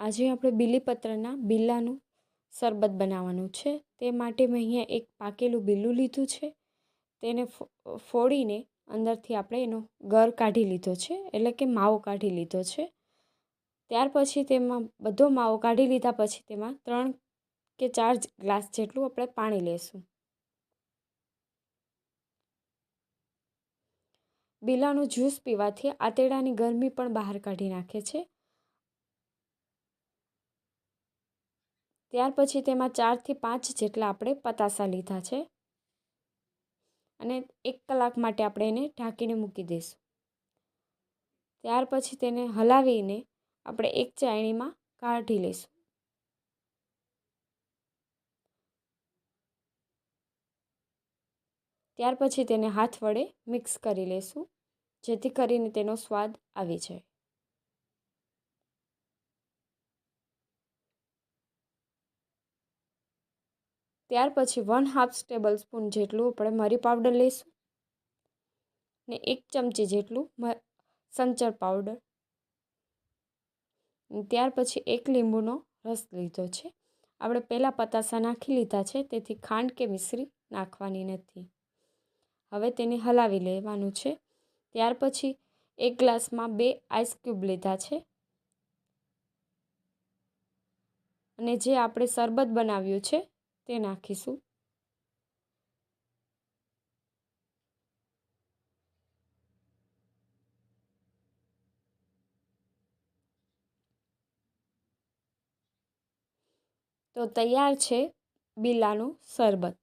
આજે આપણે બીલીપત્રના બિલ્લાનું શરબત બનાવવાનું છે. તે માટે મેં અહીંયા એક પાકેલું બિલ્લું લીધું છે. તેને ફોડીને અંદરથી આપણે એનો ગર કાઢી લીધો છે, એટલે કે માવો કાઢી લીધો છે. ત્યાર પછી તેમાં બધો માવો કાઢી લીધા પછી તેમાં ત્રણ કે ચાર ગ્લાસ જેટલું આપણે પાણી લેશું. બિલાનું જ્યુસ પીવાથી આતેડાની ગરમી પણ બહાર કાઢી નાખે છે. ત્યાર પછી તેમાં ચારથી પાંચ જેટલા આપણે પતાસા લીધા છે. અને એક કલાક માટે આપણે એને ઢાંકીને મૂકી દઈશું. ત્યાર પછી તેને હલાવીને આપણે એક ચાયણીમાં કાઢી લઈશું. ત્યાર પછી તેને હાથ વડે મિક્સ કરી લઈશું, જેથી કરીને તેનો સ્વાદ આવી જાય. ત્યાર પછી વન હાફ ટેબલ સ્પૂન જેટલું આપણે મરી પાવડર લઈશું ને એક ચમચી જેટલું સંચર પાવડર ત્યાર પછી એક લીંબુનો રસ લીધો છે. આપણે પહેલાં પતાસા નાખી લીધા છે, તેથી ખાંડ કે મિશ્રી નાખવાની નથી. હવે તેને હલાવી લેવાનું છે. ત્યાર પછી એક ગ્લાસમાં બે આઈસ ક્યુબ લીધા છે. અને જે આપણે શરબત બનાવ્યું છે તે નાખીશું. તો તૈયાર છે બિલાનું શરબત.